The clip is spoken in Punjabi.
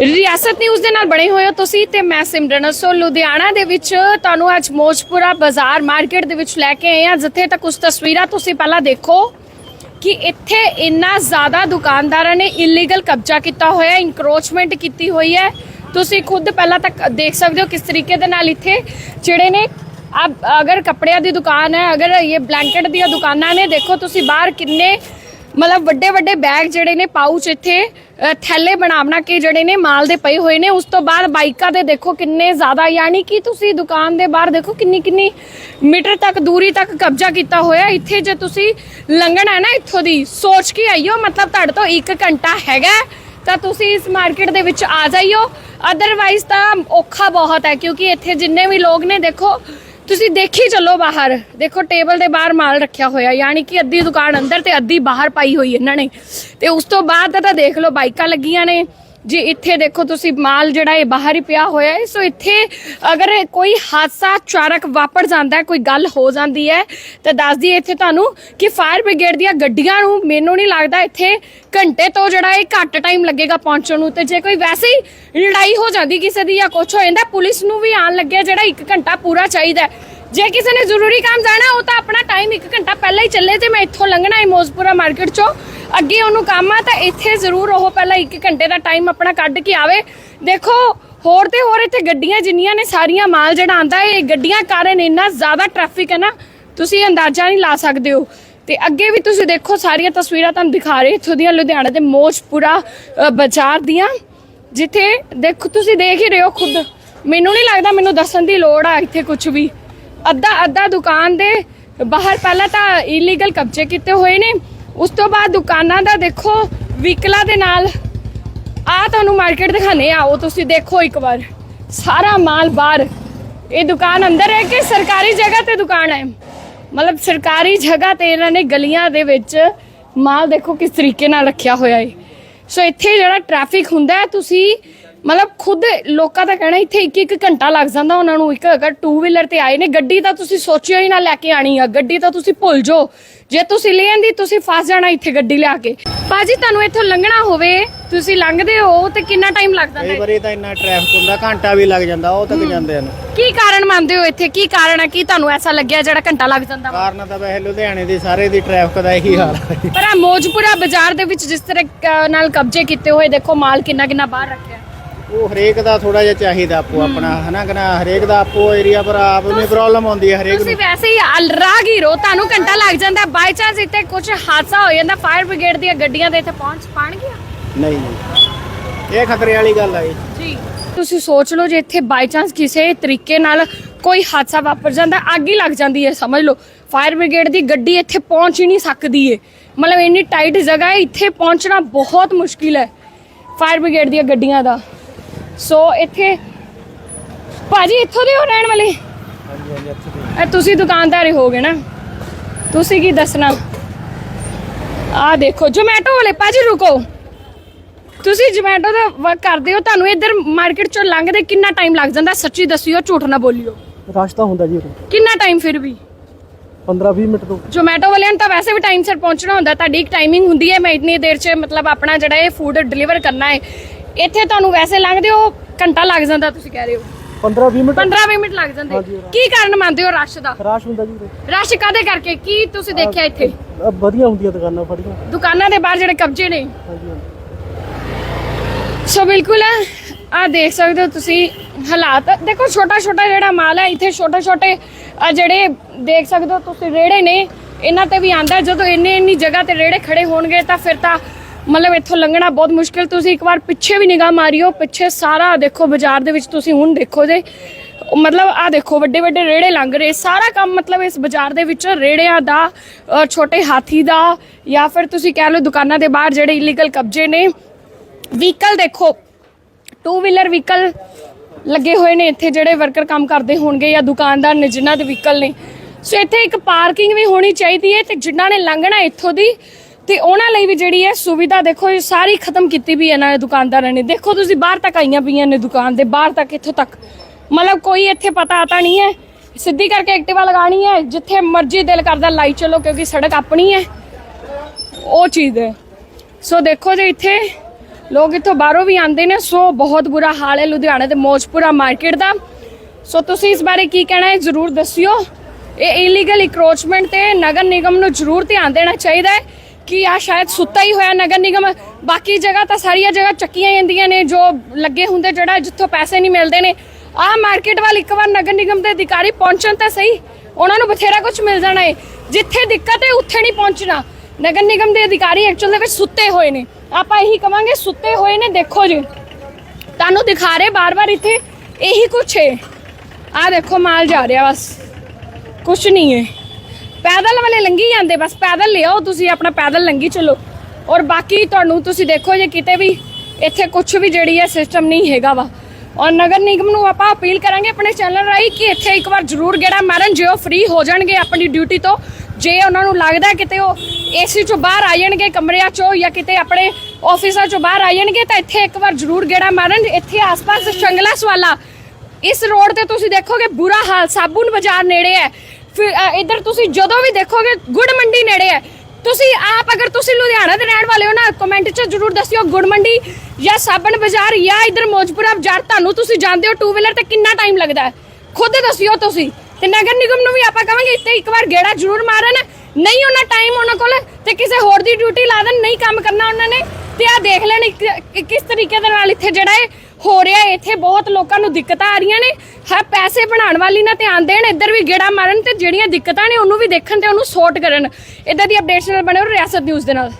ਰਿਆਸਤ ਨਿਊਜ਼ ਦੇ ਨਾਲ ਬਣੇ ਹੋਏ ਹੋ ਤੁਸੀਂ ਤੇ ਮੈਂ ਸਿਮਰਨ ਸੋ ਲੁਧਿਆਣਾ ਦੇ ਵਿੱਚ ਤੁਹਾਨੂੰ ਅੱਜ ਮੋਜਪੁਰਾ ਬਾਜ਼ਾਰ ਮਾਰਕੀਟ ਦੇ ਵਿੱਚ ਲੈ ਕੇ ਆਏ ਆ ਜਿੱਥੇ ਤੱਕ ਕੁਝ ਤਸਵੀਰਾਂ ਤੁਸੀਂ ਪਹਿਲਾਂ ਦੇਖੋ ਕਿ ਇੱਥੇ ਇੰਨਾ ਜ਼ਿਆਦਾ ਦੁਕਾਨਦਾਰਾਂ ਨੇ ਇਲੀਗਲ ਕਬਜ਼ਾ ਕੀਤਾ ਹੋਇਆ ਹੈ ਇਨਕਰੋਚਮੈਂਟ ਕੀਤੀ ਹੋਈ ਹੈ। ਤੁਸੀਂ ਖੁਦ ਪਹਿਲਾਂ ਤੱਕ ਦੇਖ ਸਕਦੇ ਹੋ ਕਿਸ ਤਰੀਕੇ ਦੇ ਨਾਲ ਇੱਥੇ ਜਿਹੜੇ ਨੇ, ਅਬ ਅਗਰ ਕੱਪੜਿਆਂ ਦੀ ਦੁਕਾਨ ਹੈ, ਅਗਰ ਇਹ ਬਲੈਂਕਟ ਦੀਆਂ ਦੁਕਾਨਾਂ ਨੇ, ਦੇਖੋ ਤੁਸੀਂ ਬਾਹਰ ਕਿੰਨੇ ਮਤਲਬ ਵੱਡੇ ਵੱਡੇ ਬੈਗ ਜਿਹੜੇ ਨੇ ਪਾਊਚ ਇੱਥੇ ਥੈਲੇ ਬਣਾ ਬਣਾ ਕੇ ਜਿਹੜੇ ਨੇ ਮਾਲ ਦੇ ਪਏ ਹੋਏ ਨੇ? ਉਸ ਤੋਂ ਬਾਅਦ ਬਾਈਕਾਂ ਦੇ ਦੇਖੋ ਕਿੰਨੇ ਜ਼ਿਆਦਾ, ਯਾਨੀ ਕਿ ਤੁਸੀਂ ਦੁਕਾਨ ਦੇ ਬਾਹਰ ਦੇਖੋ ਕਿੰਨੀ ਕਿੰਨੀ ਮੀਟਰ ਤੱਕ, ਦੂਰੀ ਤੱਕ ਕਬਜ਼ਾ ਕੀਤਾ ਹੋਇਆ। ਇੱਥੇ ਜੇ ਤੁਸੀਂ ਲੰਘਣਾ ਹੈ ਨਾ ਇੱਥੋਂ ਦੀ, ਸੋਚ ਕੇ ਆਈਓ। ਮਤਲਬ ਤੁਹਾਡੇ ਤੋਂ 1 ਘੰਟਾ ਹੈਗਾ ਤਾਂ ਤੁਸੀਂ ਇਸ ਮਾਰਕੀਟ ਦੇ ਵਿੱਚ ਆ ਜਾਈਓ। ਅਦਰਵਾਈਜ਼ ਤਾਂ ਔਖਾ ਬਹੁਤ ਹੈ, ਕਿਉਂਕਿ ਇੱਥੇ ਜਿੰਨੇ ਵੀ ਲੋਕ ਨੇ, ਦੇਖੋ ਤੁਸੀਂ ਦੇਖੀ ਚੱਲੋ ਬਾਹਰ। ਦੇਖੋ ਟੇਬਲ ਦੇ ਬਾਹਰ ਮਾਲ ਰੱਖਿਆ ਹੋਇਆ, ਯਾਨੀ ਕਿ ਅੱਧੀ ਦੁਕਾਨ ਅੰਦਰ ਤੇ ਅੱਧੀ ਬਾਹਰ ਪਾਈ ਹੋਈ ਇਹਨਾਂ ਨੇ। ਤੇ ਉਸ ਤੋਂ ਬਾਅਦ ਤਾਂ ਦੇਖ ਲਓ ਬਾਈਕਾਂ ਲੱਗੀਆਂ ਨੇ। ਜੀ ਇੱਥੇ ਦੇਖੋ ਤੁਸੀਂ ਮਾਲ ਜਿਹੜਾ ਇਹ ਬਾਹਰ ਹੀ ਪਿਆ ਹੋਇਆ ਹੈ, ਸੋ ਇੱਥੇ ਅਗਰ ਕੋਈ ਹਾਦਸਾ ਚਾਰਕ ਵਾਪਰ ਜਾਂਦਾ ਹੈ, ਕੋਈ ਗੱਲ ਹੋ ਜਾਂਦੀ ਹੈ, ਤਾਂ ਦੱਸਦੀ ਇੱਥੇ ਤੁਹਾਨੂੰ ਕਿ ਫਾਇਰ ਬ੍ਰਿਗੇਡ ਦੀਆਂ ਗੱਡੀਆਂ ਨੂੰ ਮੈਨੂੰ ਨਹੀਂ ਲੱਗਦਾ ਇੱਥੇ ਘੰਟੇ ਤੋਂ ਜਿਹੜਾ ਇਹ ਘੱਟ ਟਾਈਮ ਲੱਗੇਗਾ ਪਹੁੰਚਣ ਨੂੰ। ਤੇ ਜੇ ਕੋਈ ਵੈਸੇ ਹੀ ਲੜਾਈ ਹੋ ਜਾਂਦੀ ਕਿਸੇ ਦੀ ਜਾਂ ਕੁਝ ਹੋ ਜਾਂਦਾ, ਪੁਲਿਸ ਨੂੰ ਵੀ ਆਣ ਲੱਗਿਆ ਜਿਹੜਾ 1 ਘੰਟਾ ਪੂਰਾ ਚਾਹੀਦਾ ਜੇ ਕਿਸੇ ਨੇ ਜ਼ਰੂਰੀ ਕੰਮ ਜਾਣਾ, ਉਹ ਤਾਂ ਆਪਣਾ ਟਾਈਮ 1 ਘੰਟਾ ਪਹਿਲਾਂ ਹੀ ਚੱਲੇ ਤੇ ਮੈਂ ਇੱਥੋਂ ਲੰਘਣਾ ਹੈ ਮੋਜ਼ਪੁਰਾ ਮਾਰਕੀਟ ਚੋਂ ਅੱਗੇ ਉਹਨੂੰ ਕੰਮ ਆ, ਤਾਂ ਇੱਥੇ ਜ਼ਰੂਰ ਉਹ ਪਹਿਲਾਂ 1 ਘੰਟੇ ਦਾ ਟਾਈਮ ਆਪਣਾ ਕੱਢ ਕੇ ਆਵੇ। ਦੇਖੋ, ਹੋਰ ਤੇ ਹੋਰ ਇੱਥੇ ਗੱਡੀਆਂ ਜਿੰਨੀਆਂ ਨੇ, ਸਾਰੀਆਂ ਮਾਲ ਜਿਹੜਾ ਆਂਦਾ, ਇਹ ਗੱਡੀਆਂ ਕਾਰਨ ਇੰਨਾ ਜ਼ਿਆਦਾ ਟ੍ਰੈਫਿਕ ਹੈ ਨਾ, ਤੁਸੀਂ ਅੰਦਾਜ਼ਾ ਨਹੀਂ ਲਾ ਸਕਦੇ ਹੋ। ਤੇ ਅੱਗੇ ਵੀ ਤੁਸੀਂ ਦੇਖੋ, ਸਾਰੀਆਂ ਤਸਵੀਰਾਂ ਤੁਹਾਨੂੰ ਦਿਖਾ ਰਹੇ, ਇੱਥੋਂ ਦੀਆਂ ਲੁਧਿਆਣਾ ਦੇ ਮੋਜ਼ਪੁਰਾ ਬਾਜ਼ਾਰ ਦੀਆਂ। ਜਿੱਥੇ ਦੇਖੋ, ਤੁਸੀਂ ਦੇਖ ਹੀ ਰਹੇ ਹੋ ਖੁਦ। ਮੈਨੂੰ ਨਹੀਂ ਲੱਗਦਾ ਮੈਨੂੰ ਦੱਸਣ ਦੀ ਲੋੜ ਆ ਇੱਥੇ ਕੁਝ ਵੀ। ਅੱਧਾ ਅੱਧਾ ਦੁਕਾਨ ਦੇ ਬਾਹਰ ਪਹਿਲਾਂ ਤਾਂ ਇਲੀਗਲ ਕਬਜ਼ੇ ਕੀਤੇ ਹੋਏ ਨੇ। ਉਸ ਤੋਂ ਬਾਅਦ ਦੁਕਾਨਾਂ ਦਾ ਦੇਖੋ, ਵਿਕਲਾ ਦੇ ਨਾਲ। ਆ ਤੁਹਾਨੂੰ ਮਾਰਕੀਟ ਦਿਖਾਣੇ ਆ ਉਹ ਤੁਸੀਂ ਦੇਖੋ ਇੱਕ ਵਾਰ। ਸਾਰਾ ਮਾਲ ਬਾਹਰ। ਇਹ ਦੁਕਾਨ ਅੰਦਰ ਹੈ ਕਿ ਸਰਕਾਰੀ ਜਗ੍ਹਾ ਤੇ ਦੁਕਾਨ ਹੈ? ਮਤਲਬ ਸਰਕਾਰੀ ਜਗ੍ਹਾ ਤੇ ਇਹਨਾਂ ਨੇ ਗਲੀਆਂ ਦੇ ਵਿੱਚ ਮਾਲ ਦੇਖੋ ਕਿਸ ਤਰੀਕੇ ਨਾਲ ਰੱਖਿਆ ਹੋਇਆ ਹੈ। ਸੋ ਇੱਥੇ ਜਿਹੜਾ ਟ੍ਰੈਫਿਕ ਹੁੰਦਾ ਹੈ, ਤੁਸੀਂ ਮਤਲਬ ਖੁਦ ਲੋਕਾਂ ਦਾ ਕਹਿਣਾ ਇੱਥੇ ਇੱਕ ਇੱਕ ਘੰਟਾ ਲੱਗ ਜਾਂਦਾ ਉਹਨਾਂ ਨੂੰ ਇੱਕ ਅਗਰ ਟੂ ਵੀਲਰ ਤੇ ਆਏ ਨੇ ਗੱਡੀ ਤਾਂ ਤੁਸੀਂ ਸੋਚਿਓ ਹੀ ਨਾ ਲੈ ਕੇ ਆਣੀ ਆ ਗੱਡੀ ਤਾਂ ਤੁਸੀਂ ਭੁੱਲ ਜਾਓ। ਜੇ ਤੁਸੀਂ ਲੈ ਆਂਦੀ ਤੁਸੀਂ ਫਸ ਜਾਣਾ ਇੱਥੇ ਗੱਡੀ ਲਿਆ ਕੇ। ਬਾਜੀ ਤੁਹਾਨੂੰ ਇੱਥੋਂ ਲੰਘਣਾ ਹੋਵੇ ਤੁਸੀਂ ਲੰਘਦੇ ਹੋ ਤੇ ਕਿੰਨਾ ਟਾਈਮ ਲੱਗ ਜਾਂਦਾ ਕਈ ਹੈ? ਵਾਰੀ ਤਾਂ ਇੰਨਾ ਟ੍ਰੈਫਿਕ ਹੁੰਦਾ ਘੰਟਾ ਵੀ ਲੱਗ ਜਾਂਦਾ ਉਹ ਤੱਕ ਜਾਂਦੇ ਹਨ। ਕੀ ਕਾਰਨ ਮੰਨਦੇ ਹੋ ਇੱਥੇ? ਕੀ ਕਾਰਨ ਹੈ ਕੀ ਤੁਹਾਨੂੰ ਐਸਾ ਲੱਗਿਆ ਜਿਹੜਾ ਘੰਟਾ ਲੱਗ ਜਾਂਦਾ ਵਾ? ਕਾਰਨ ਤਾਂ ਵੈਸੇ ਲੁਧਿਆਣੇ ਦੀ ਸਾਰੇ ਦੀ ਟ੍ਰੈਫਿਕ ਦਾ ਇਹੀ ਹਾਲ ਹੈ ਪਰ ਆ ਮੋਜਪੁਰਾ ਬਾਜ਼ਾਰ ਦੇ ਵਿੱਚ ਜਿਸ ਤਰ੍ਹਾਂ ਨਾਲ ਕਬਜ਼ੇ ਕੀਤੇ ਹੋਏ ਦੇਖੋ ਮਾਲ ਕਿੰਨਾ ਕਿੰਨਾ ਬਾਹਰ ਰੱਖਿਆ। ਉਹ ਹਰੇਕ ਦਾ ਥੋੜਾ ਜਿਹਾ ਚਾਹੀਦਾ ਆਪੋ ਆਪਣਾ ਹਨਾ ਕਿ ਨਾ? ਹਰੇਕ ਦਾ ਆਪੋ ਏਰੀਆ ਪਰ ਆਪ ਨੂੰ ਪ੍ਰੋਬਲਮ ਆਉਂਦੀ ਹੈ ਹਰੇਕ ਤੁਸੀਂ ਨੂੰ। ਵੈਸੇ ਹੀ ਅਲ- ਰਾਹਗੀਰ ਹੋ ਤੁਹਾਨੂੰ ਘੰਟਾ ਲੱਗ ਜਾਂਦਾ। ਬਾਈ ਚਾਂਸ ਇੱਥੇ ਕੁਝ ਹਾਦਸਾ ਹੋ ਜਾਂਦਾ ਫਾਇਰ ਬ੍ਰਿਗੇਡ ਦੀਆਂ ਗੱਡੀਆਂ ਦੇ ਇੱਥੇ ਪਹੁੰਚ ਪਾਣਗੀਆਂ ਨਹੀਂ ਨਹੀਂ ਇਹ ਖਤਰੇ ਵਾਲੀ ਗੱਲ ਹੈ ਜੀ। ਤੁਸੀਂ ਸੋਚ ਲਓ ਜੇ ਇੱਥੇ ਬਾਈ ਚਾਂਸ ਕਿਸੇ ਤਰੀਕੇ ਨਾਲ ਕੋਈ ਹਾਦਸਾ ਵਾਪਰ ਜਾਂਦਾ ਅੱਗ ਹੀ ਲੱਗ ਜਾਂਦੀ ਹੈ ਸਮਝ ਲਓ। ਫਾਇਰ ਬ੍ਰਿਗੇਡ ਦੀ ਗੱਡੀ ਇੱਥੇ ਪਹੁੰਚ ਹੀ ਨਹੀਂ ਸਕਦੀ ਏ। ਮਤਲਬ ਇੰਨੀ ਟਾਈਟ ਜਗ੍ਹਾ ਹੈ ਇੱਥੇ ਪਹੁੰਚਣਾ ਬਹੁਤ ਮੁਸ਼ਕਿਲ ਹੈ ਫਾਇਰ ਬ੍ਰਿਗੇਡ ਦੀਆਂ ਗੱਡੀਆਂ ਦਾ। ਸੋ ਇੱਥੇ ਭਾਜੀ ਇੱਥੋਂ ਦੇ ਹੋ ਰਹਿਣ ਵਾਲੇ? ਹਾਂਜੀ ਹਾਂਜੀ ਤੁਸੀਂ ਦੁਕਾਨਦਾਰ ਹੋਗੇ ਨਾ। ਤੁਸੀਂ ਕੀ ਦੱਸਣਾ? ਆ ਦੇਖੋ ਜੋਮੈਟੋ ਵਾਲੇ ਭਾਜੀ ਰੁਕੋ। ਤੁਸੀਂ ਜੋਮੈਟੋ ਦਾ ਵਰਕ ਕਰਦੇ ਹੋ ਤੁਹਾਨੂੰ ਇੱਧਰ ਮਾਰਕੀਟ ਚੋਂ ਲੰਘਦੇ ਕਿੰਨਾ ਟਾਈਮ ਲੱਗ ਜਾਂਦਾ? ਸੱਚੀ ਦੱਸਿਓ ਝੂਠ ਨਾ ਬੋਲਿਓ। ਰਸ਼ ਤਾਂ ਹੁੰਦਾ ਜੀ ਉਰੇ। ਕਿੰਨਾ ਟਾਈਮ ਫਿਰ ਵੀ? 15-20 ਮਿੰਟ ਤੋਂ। ਜੋਮੈਟੋ ਵਾਲਿਆਂ ਨੂੰ ਤਾਂ ਵੈਸੇ ਵੀ ਟਾਈਮ ਸਿਰ ਪਹੁੰਚਣਾ ਹੁੰਦਾ ਤੁਹਾਡੀ ਇੱਕ ਟਾਈਮਿੰਗ ਹੁੰਦੀ ਹੈ ਮੈਂ ਇੰਨੀ ਦੇਰ 'ਚ ਮਤਲਬ ਆਪਣਾ ਜਿਹੜਾ ਇਹ ਫੂਡ ਡਿਲੀਵਰ ਕਰਨਾ ਹੈ। ਇੱਥੇ ਤੁਹਾਨੂੰ ਵੈਸੇ ਲੰਘਦੇ ਹੋ ਘੰਟਾ ਲੱਗ ਜਾਂਦਾ ਤੁਸੀਂ ਕਹਿ ਰਹੇ ਹੋ। 15-20 ਮਿੰਟ? 15 ਮਿੰਟ ਲੱਗ ਜਾਂਦੇ। ਹਾਂਜੀ, ਕੀ ਕਾਰਨ ਮੰਨਦੇ ਹੋ ਰਸ਼ ਦਾ? ਰਸ਼ ਹੁੰਦਾ ਜੀ ਉਰੇ। ਰਸ਼ ਕਾਦੇ ਕਰਕੇ? ਕੀ ਤੁਸੀਂ ਦੇਖਿਆ ਇੱਥੇ? ਅਹ ਵਧੀਆ ਹੁੰਦੀਆਂ ਦੁਕਾਨਾਂ ਫੜੀਆਂ। ਦੁਕਾਨਾਂ ਦੇ ਬਾਹਰ ਜਿਹੜੇ ਕਬਜ਼ੇ ਨੇ। ਹਾਂਜੀ ਹਾਂਜੀ। ਸੋ ਬਿਲਕੁਲ ਆ ਦੇਖ ਸਕਦੇ ਹੋ ਤੁਸੀਂ ਹਾਲਾਤ। ਦੇਖੋ ਛੋਟਾ ਛੋਟਾ ਜਿਹੜਾ ਮਾਲ ਹੈ ਇੱਥੇ ਛੋਟੇ ਛੋਟੇ ਜਿਹੜੇ ਦੇਖ ਸਕਦੇ ਹੋ ਤੁਸੀਂ ਰੇੜੇ ਨੇ। ਇਹਨਾਂ ਤੇ ਵੀ ਆਂਦਾ ਜਦੋਂ ਇੰਨੇ ਇੰਨੀ ਜਗ੍ਹਾ ਤੇ ਰੇੜੇ ਖੜੇ ਹੋਣਗੇ ਤਾਂ ਫਿਰ ਤਾਂ ਮਤਲਬ ਇੱਥੋਂ ਲੰਘਣਾ ਬਹੁਤ ਮੁਸ਼ਕਿਲ। ਤੁਸੀਂ ਇੱਕ ਵਾਰ ਪਿੱਛੇ ਵੀ ਨਿਗਾਹ ਮਾਰਿਓ ਪਿੱਛੇ ਸਾਰਾ ਦੇਖੋ ਬਾਜ਼ਾਰ ਦੇ ਵਿੱਚ ਤੁਸੀਂ ਹੁਣ ਦੇਖੋ ਜੇ। ਮਤਲਬ ਆ ਦੇਖੋ ਵੱਡੇ ਵੱਡੇ ਰੇੜੇ ਲੰਘ ਰਹੇ। ਸਾਰਾ ਕੰਮ ਮਤਲਬ ਇਸ ਬਾਜ਼ਾਰ ਦੇ ਵਿੱਚ ਰੇੜਿਆਂ ਦਾ ਅ, ਛੋਟੇ ਹਾਥੀ ਦਾ ਜਾਂ ਫਿਰ ਤੁਸੀਂ ਕਹਿ ਲਓ ਦੁਕਾਨਾਂ ਦੇ ਬਾਹਰ ਜਿਹੜੇ ਇਲੀਗਲ ਕਬਜ਼ੇ ਨੇ। ਵਹੀਕਲ ਦੇਖੋ ਟੂ ਵੀਲਰ ਵਹੀਕਲ ਲੱਗੇ ਹੋਏ ਨੇ ਇੱਥੇ ਜਿਹੜੇ ਵਰਕਰ ਕੰਮ ਕਰਦੇ ਹੋਣਗੇ ਜਾਂ ਦੁਕਾਨਦਾਰ ਨੇ ਜਿਨ੍ਹਾਂ ਦੇ ਵਹੀਕਲ ਨੇ। ਸੋ ਇੱਥੇ ਇੱਕ ਪਾਰਕਿੰਗ ਵੀ ਹੋਣੀ ਚਾਹੀਦੀ ਹੈ ਤੇ ਜਿਨ੍ਹਾਂ ਨੇ ਲੰਘਣਾ ਇੱਥੋਂ ਦੀ ਤੇ ਉਹਨਾਂ ਲਈ ਵੀ ਜਿਹੜੀ ਹੈ ਸੁਵਿਧਾ ਦੇਖੋ, ਇਹ ਸਾਰੀ ਖਤਮ ਕੀਤੀ ਵੀ ਇਹਨਾਂ ਨੇ ਦੁਕਾਨਦਾਰਾਂ ਨੇ। ਦੇਖੋ ਤੁਸੀਂ ਬਾਹਰ ਤੱਕ ਆਈਆਂ ਪਈਆਂ ਨੇ ਦੁਕਾਨ ਦੇ, ਬਾਹਰ ਤੱਕ, ਇੱਥੋਂ ਤੱਕ। ਮਤਲਬ ਕੋਈ ਇੱਥੇ ਪਤਾ ਆਤਾ ਨਹੀਂ ਹੈ। ਸਿੱਧੀ ਕਰਕੇ ਐਕਟਿਵਾ ਲਗਾਣੀ ਹੈ, ਜਿੱਥੇ ਮਰਜ਼ੀ ਦਿਲ ਕਰਦਾ ਲਾਈ ਚਲੋ, ਕਿਉਂਕਿ ਸੜਕ ਆਪਣੀ ਹੈ। ਉਹ ਚੀਜ਼ ਹੈ। ਸੋ ਦੇਖੋ ਜੇ ਇੱਥੇ, ਲੋਕ ਇੱਥੋਂ ਬਾਹਰੋਂ ਵੀ ਆਉਂਦੇ ਨੇ, ਸੋ ਬਹੁਤ ਬੁਰਾ ਹਾਲ ਹੈ ਲੁਧਿਆਣਾ ਦੇ ਮੋਜਪੁਰਾ ਮਾਰਕੀਟ ਦਾ। ਸੋ ਤੁਸੀਂ ਇਸ ਬਾਰੇ ਕੀ ਕਹਿਣਾ ਹੈ, ਜ਼ਰੂਰ ਦੱਸਿਓ। ਇਹ ਇਲੀਗਲ ਇਕਰੋਚਮੈਂਟ ਤੇ ਨਗਰ ਨਿਗਮ ਨੂੰ ਜ਼ਰੂਰ ਧਿਆਨ ਦੇਣਾ ਚਾਹੀਦਾ ਹੈ। ਕਿ ਆ ਸ਼ਾਇਦ ਸੁੱਤਾ ਹੀ ਹੋਇਆ ਨਗਰ ਨਿਗਮ। ਬਾਕੀ ਜਗ੍ਹਾ ਤਾਂ ਸਾਰੀਆਂ ਜਗ੍ਹਾ ਚੱਕੀਆਂ ਜਾਂਦੀਆਂ ਨੇ, ਜੋ ਲੱਗੇ ਹੁੰਦੇ ਜਿਹੜਾ ਜਿੱਥੋਂ ਪੈਸੇ ਨਹੀਂ ਮਿਲਦੇ ਨੇ। ਆ ਮਾਰਕੀਟ ਵੱਲ ਇੱਕ ਵਾਰ ਨਗਰ ਨਿਗਮ ਦੇ ਅਧਿਕਾਰੀ ਪਹੁੰਚਣ ਤਾਂ ਸਹੀ, ਉਹਨਾਂ ਨੂੰ ਬਥੇਰਾ ਕੁਝ ਮਿਲ ਜਾਣਾ ਹੈ ਜਿੱਥੇ ਦਿੱਕਤ ਹੈ ਉੱਥੇ ਨਹੀਂ ਪਹੁੰਚਣਾ। ਨਗਰ ਨਿਗਮ ਦੇ ਅਧਿਕਾਰੀ ਐਕਚੁਅਲ ਦੇ ਵਿੱਚ ਸੁੱਤੇ ਹੋਏ ਨੇ। ਆਪਾਂ ਇਹੀ ਕਵਾਂਗੇ, ਸੁੱਤੇ ਹੋਏ ਨੇ, ਦੇਖੋ ਜੀ। ਤੁਹਾਨੂੰ ਦਿਖਾ ਰਹੇ ਬਾਰ-ਬਾਰ ਇੱਥੇ, ਇਹੀ ਕੁਛ ਹੈ ਆ ਦੇਖੋ, ਮਾਲ ਜਾ ਰਿਹਾ ਬਸ। ਕੁਛ ਨਹੀਂ ਹੈ ਪੈਦਲ ਵਾਲੇ ਲੰਗੀ ਜਾਂਦੇ, ਬਸ ਪੈਦਲ ਲਿਆਓ, ਤੁਸੀਂ ਆਪਣਾ ਪੈਦਲ ਲੰਗੀ ਚਲੋ। ਔਰ ਬਾਕੀ ਤੁਹਾਨੂੰ ਤੁਸੀਂ ਦੇਖੋ ਜੇ ਕਿਤੇ ਵੀ, ਇੱਥੇ ਕੁਝ ਵੀ ਜਿਹੜੀ ਹੈ ਸਿਸਟਮ ਨਹੀਂ ਹੈਗਾ ਵਾ। ਔਰ ਨਗਰ ਨਿਗਮ ਨੂੰ ਆਪਾਂ ਅਪੀਲ ਕਰਾਂਗੇ ਆਪਣੇ ਚੈਨਲ ਰਾਹੀਂ ਕਿ ਇੱਥੇ ਇੱਕ ਵਾਰ ਜ਼ਰੂਰ ਗੇੜਾ ਮਾਰਨ, ਜੇ ਉਹ ਫ੍ਰੀ ਹੋ ਜਾਣਗੇ ਆਪਣੀ ਡਿਊਟੀ ਤੋਂ। ਜੇ ਉਹਨਾਂ ਨੂੰ ਲੱਗਦਾ ਕਿਤੇ ਉਹ ਏਸੀ ਚੋਂ ਬਾਹਰ ਆ ਜਾਣਗੇ ਕਮਰਿਆਂ ਚੋਂ ਜਾਂ ਕਿਤੇ ਆਪਣੇ ਆਫਿਸਾਂ ਚੋਂ ਬਾਹਰ ਆ ਜਾਣਗੇ, ਤਾਂ ਇੱਥੇ ਇੱਕ ਵਾਰ ਜ਼ਰੂਰ ਗੇੜਾ ਮਾਰਨ। ਇੱਥੇ ਆਸ-ਪਾਸ ਸ਼ੰਗਲਾ ਸਵਾਲਾ। ਇਸ ਰੋਡ ਤੇ ਤੁਸੀਂ ਦੇਖੋਗੇ ਬੁਰਾ ਹਾਲ, ਸਾਬੂਨ ਬਾਜ਼ਾਰ ਨੇੜੇ ਹੈ। ਫਿਰ ਅ, ਤੁਸੀਂ ਜਦੋਂ ਵੀ ਦੇਖੋਗੇ ਗੁੜ ਮੰਡੀ ਨੇੜੇ ਹੈ। ਤੁਸੀਂ ਆਪ ਅਗਰ ਤੁਸੀਂ ਲੁਧਿਆਣਾ ਦੇ ਰਹਿਣ ਵਾਲੇ ਹੋ ਨਾ ਕਮੈਂਟ 'ਚ ਜਰੂਰ ਦੱਸਿਓ ਗੁੜ ਮੰਡੀ ਜਾਂ ਸਾਬਣ ਬਾਜ਼ਾਰ ਜਾਂ ਇੱਧਰ ਮੋਜਪੁਰਾ ਬਾਜ਼ਾਰ ਤੁਹਾਨੂੰ ਤੁਸੀਂ ਜਾਣਦੇ ਹੋ ਟੂ ਵੀਲਰ ਤੇ ਕਿੰਨਾ ਟਾਈਮ ਲੱਗਦਾ ਹੈ। ਖੁਦ ਦੱਸਿਓ ਤੁਸੀਂ। ਤੇ ਨਗਰ ਨਿਗਮ ਨੂੰ ਵੀ ਆਪਾਂ ਕਹਾਂਗੇ ਇੱਥੇ ਇੱਕ ਵਾਰ ਗੇੜਾ ਜ਼ਰੂਰ ਮਾਰਨ। ਨਹੀਂ ਉਹਨਾਂ ਟਾਈਮ ਉਹਨਾਂ ਕੋਲ ਤੇ ਕਿਸੇ ਹੋਰ ਦੀ ਡਿਊਟੀ ਲਾ ਦੇਣ ਨਹੀਂ ਕੰਮ ਕਰਨਾ ਉਹਨਾਂ ਨੇ। ਤੇ ਆ ਦੇਖ ਲੈਣ ਕਿਸ ਤਰੀਕੇ ਦੇ ਨਾਲ ਇੱਥੇ ਜਿਹੜਾ ਇਹ ਹੋ ਰਿਹਾ ਇੱਥੇ ਬਹੁਤ ਲੋਕਾਂ ਨੂੰ ਦਿੱਕਤਾਂ ਆ ਰਹੀਆਂ ਨੇ। ਹਰ ਪੈਸੇ ਬਣਾਉਣ ਵਾਲੀ ਨਾ ਧਿਆਨ ਦੇਣ ਇੱਧਰ ਵੀ ਗੇੜਾ ਮਾਰਨ ਤੇ ਜਿਹੜੀਆਂ ਦਿੱਕਤਾਂ ਨੇ ਉਹਨੂੰ ਵੀ ਦੇਖਣ ਤੇ ਉਹਨੂੰ ਸੋਰਟ ਕਰਨ। ਇਦਾਂ ਦੀ ਅਪਡੇਟਸ ਨਾਲ ਬਣੇ ਰਹੋ ਰਿਆਸਤ ਨਿਊਜ਼ ਦੇ ਨਾਲ।